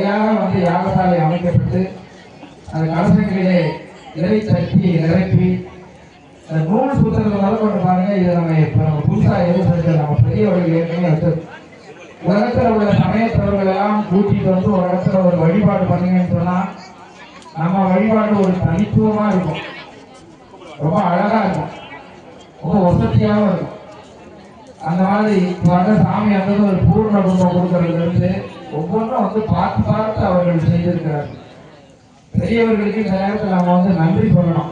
முறையாக வந்து யாகசாலை அமைக்கப்பட்டு அந்த கலசங்களிலே இறை சக்தி நிரப்பி அந்த நூல் சுத்தத்தை கொண்டு பாருங்க. இதை நம்ம இப்போ நம்ம புதுசாக எதுவும் செஞ்சது நம்ம பெரியவர்கள் ஏற்கனவே வச்சது உலகத்தில் உள்ள சமயத்தவர்கள் எல்லாம் கூட்டிட்டு வந்து ஒரு இடத்துல ஒரு வழிபாடு பண்ணீங்கன்னு சொன்னால் நம்ம வழிபாடு ஒரு தனித்துவமாக இருக்கும். ரொம்ப அழகாக இருக்கும். ரொம்ப வசதியாகவும் இருக்கும். அந்த மாதிரி இப்போ வந்து சாமி வந்தது ஒரு பூர்ண குடும்பம் கொடுக்கறதுலேருந்து ஒவ்வொன்றும் வந்து பார்த்து பார்த்து அவர்கள் செய்திருக்கிறார்கள் பெரியவர்களுக்கு இந்த நேரத்தில் நம்ம வந்து நன்றி சொல்லணும்.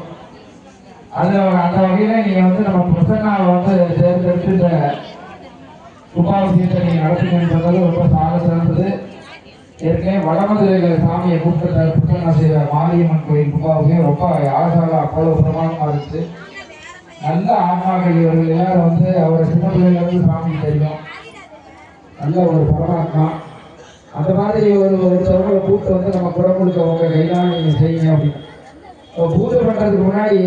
அது அந்த வகையில் நீங்கள் வந்து நம்ம பிரசன்னாவை வந்து தேர்ந்தெடுத்து இந்த உபாவசியத்தை நீங்க நடத்துங்கன்னு சொன்னது ரொம்ப சாக சிறந்தது. ஏற்கனவே வடமதுரையில் சாமியை கூப்பிட்டு பிரசன்னா செய்த மாரியம்மன் கோயில் உபாவசியம் ரொம்ப அழகாக அவ்வளோ பிரமாணமாக இருந்துச்சு. நல்ல ஆன்மாக்கள் இவர்கள் எல்லாரும் வந்து அவர் சின்ன பிள்ளையில வந்து சாமி தெரியும். நல்ல ஒரு பரமாத்மா. அந்த மாதிரி ஒரு ஒருத்தவங்களை கூப்பிட்டு வந்து நம்ம குடம் கொடுக்க உங்க கையால் நீங்க செய்யுங்க அப்படின்னு. இப்போ பூஜை பண்றதுக்கு முன்னாடி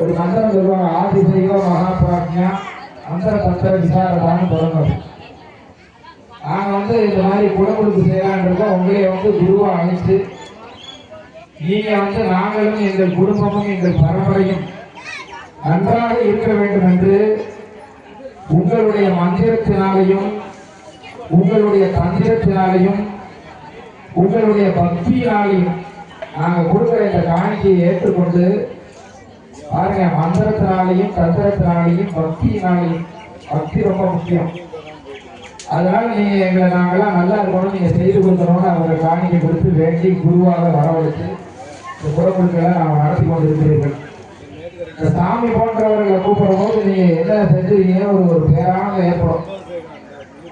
ஒரு மந்திரம் சொல்லுவாங்க ஆதி செய்வ மகாபிராஜ்யா மந்திர தந்திர விசாரதான்னு தொடங்கும் நாங்க வந்து இந்த மாதிரி குடமுழுக்கு செய்யலான்னு இருக்கோம். உங்களை வந்து குருவா அழைத்து நீங்க வந்து நாங்களும் எங்கள் குடும்பமும் எங்கள் பரம்பரையும் நன்றாக இருக்க வேண்டும் என்று உங்களுடைய மந்திரத்தினாலையும் உங்களுடைய தந்திரத்தினாலையும் உங்களுடைய பக்தியினாலையும் நாங்கள் கொடுக்குற இந்த காணிக்கையை ஏற்றுக்கொண்டு பாருங்க மந்திரத்தினாலையும் தந்திரத்தினாலையும் பக்தியினாலையும் பக்தி ரொம்ப முக்கியம். அதனால நீங்க எங்களை நாங்கெல்லாம் நல்லா இருக்கணும் நீங்க செய்து கொடுக்கணும்னு அவரை காணிக்கை கொடுத்து வேண்டி குருவாக வரவழைத்து இந்த குடமுழுக்களை நாம் நடத்தி கொண்டிருக்கிறீர்கள். இந்த சாமி போன்றவர்களை கூப்பிடும் போது நீங்க என்ன செஞ்சுருக்கீங்க ஒரு ஒரு பேரானது ஏற்படும்.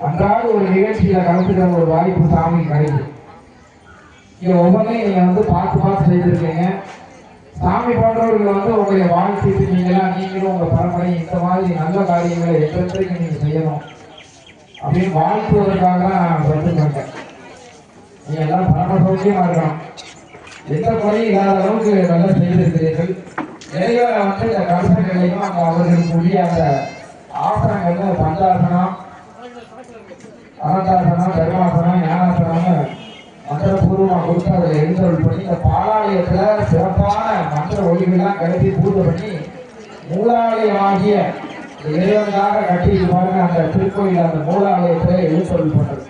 அன்றாட ஒரு நிகழ்ச்சியில கலந்துக்கிற ஒரு வாய்ப்பு சாமி கிடைக்கும் இங்க ஒவ்வொன்றையும் நீங்க வந்து பார்த்து பார்த்து செய்திருக்கீங்க. சாமி போன்றவர்கள் வந்து உங்களை வாழ்த்திட்டு நீங்களாம் நீங்களும் உங்க பரம்பரை இந்த மாதிரி நல்ல காரியங்களை எத்தனைக்கு நீங்க செய்யணும் அப்படின்னு வாழ்த்துவதற்காக தான் நான் வந்துருக்கேன் நீங்க எல்லாம் பரம சௌக்கியமா இருக்கணும் எந்த குறையும் இல்லாத அளவுக்கு நல்லா செய்திருக்கிறீர்கள். நிறைய வந்து இந்த கலசங்களையும் அங்க அவர்களுக்கு உரிய அந்த ஆசனங்கள்ல பஞ்சாசனம் அனந்தாசனம் தர்மாசனம் ஞானாசனம்னு மந்திரபூர்வமாக கொடுத்து அதில் எழுந்தருள் பண்ணி இந்த பாலாலயத்தில் சிறப்பான மந்திர ஒளிகள்லாம் கிளப்பி பூஜை பண்ணி மூலாலயமாகிய இந்த இறைவனுக்காக கட்டி பாருங்க அந்த திருக்கோயில் அந்த மூலாலயத்தில் எழுந்தருள் பண்றது